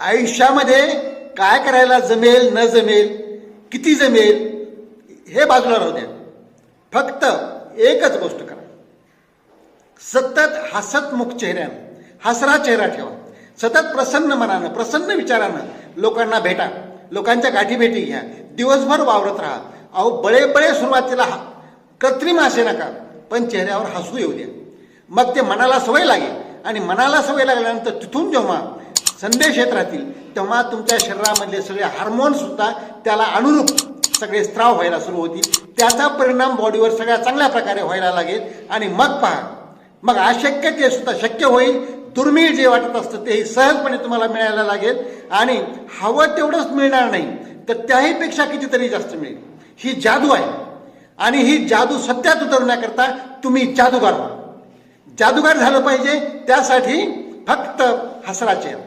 आयुष्यामध्ये काय करायला जमेल न जमेल किती जमेल हे बाजूला राहू द्या. फक्त एकच गोष्ट करा. सतत हसतमुख चेहऱ्यानं हसरा चेहरा ठेवा. सतत प्रसन्न मनानं प्रसन्न विचारानं लोकांना भेटा. लोकांच्या गाठीभेटी घ्या. दिवसभर वावरत राहा. अहो बळे बळे सुरुवातीला हा. कृत्रिम असे नका पण चेहऱ्यावर हसू येऊ द्या. मग ते मनाला सवय लागेल. आणि मनाला सवय लागल्यानंतर तिथून जेव्हा संदेश येत राहतील तेव्हा तुमच्या शरीरामधले सगळे हार्मोन सुद्धा त्याला अनुरूप सगळे स्त्राव व्हायला सुरू होतील. त्याचा परिणाम बॉडीवर सगळ्या चांगल्या प्रकारे व्हायला लागेल. आणि मग पहा मग अशक्य ते सुद्धा शक्य होईल दुर्मिळ जे वाटत असतं तेही सहजपणे तुम्हाला मिळायला लागेल. आणि हवं तेवढंच मिळणार नाही तर त्याहीपेक्षा कितीतरी जास्त मिळेल. ही जादू आहे. आणि ही जादू सत्यात उतरवण्याकरता तुम्ही जादूगार व्हा. जादूगार झालं पाहिजे त्यासाठी फक्त हसराचे.